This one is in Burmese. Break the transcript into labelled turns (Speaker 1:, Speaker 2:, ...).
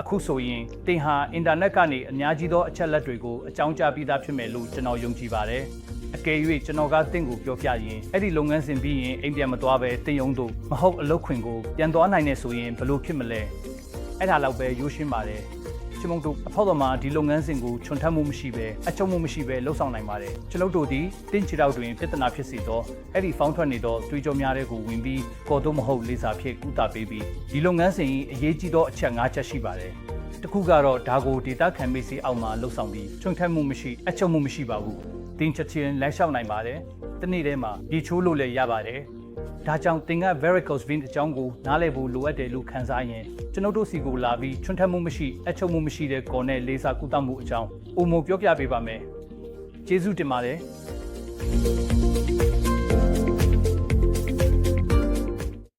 Speaker 1: အခုဆိုရင်တင်ဟာအင်တာနက်ကနေအများကြီးသောအချက်လက်တွေကိုအကြောင်းကြားပြီးသားဖြစ်မယ်လို့ကျွန်တော်ယုံကြည်ပါတယ်။အကယ်၍ကျွန်တော်ကတင့်ကိုပြောပြရင်အဲ့ဒီလုပ်ငန်းစဉ်ပြီးရင်အိမ်ပြန်မသွားပဲတင်ယုံတို့မဟုတ်အလုပ်ခွင်ကိုပြန်သွားနိုင်နေဆိုရင်ဘယ်လိုဖြစ်မလဲ။အဲ့ဒါတော့ပဲရိုးရှင်းပါတယ်။ ကျွန်ုပ်တို့အဖောက်တော်မှာဒီလုပ်ငန်းစဉ်ကိုခြုံထမ်းမှုမရှိပဲအချုပ်မှုမရှိပဲလှုပ်ဆောင်နိုင်ပါတယ်။ကျွန်ုပ်တို့ဒီတင့်ချီတော့တွင်ပြဿနာဖြစ်စေတော့အဲ့ဒီဖောင်းထွက်နေတော့တွေးကြောများတဲ့ကိုဝင်ပြီးကော်တော့မဟုတ်လေးစားဖြစ်ကုသပေးပြီးဒီလုပ်ငန်းစဉ်အရေးကြီးသောအချက်၅ချက်ရှိပါတယ်။တစ်ခုကတော့ဒါကိုဒေတာခံမေးစီအောက်မှာလှုပ်ဆောင်ပြီးချုံထက်မှုမရှိအချုပ်မှုမရှိပါဘူးတင်းချက်ချင်းလမ်းလျှောက်နိုင်ပါတယ်တနေ့တည်းမှာဒီချိုးလို့လည်းရပါတယ် ဒါကြောင့်တင်က varicose vein အကြောင်းကိုနားလည်ဖို့လိုအပ်တယ်လို့ခန်းစားရင်ကျွန်ုပ်တို့စီကိုလာပြီးချွန်းထက်မှုမရှိအချုပ်မှုမရှိတဲ့ကော်နဲ့လေးစားကုသမှုအကြောင်းအုံမိုပြောပြပေးပါမယ်ကျေးဇူးတင်ပါတယ်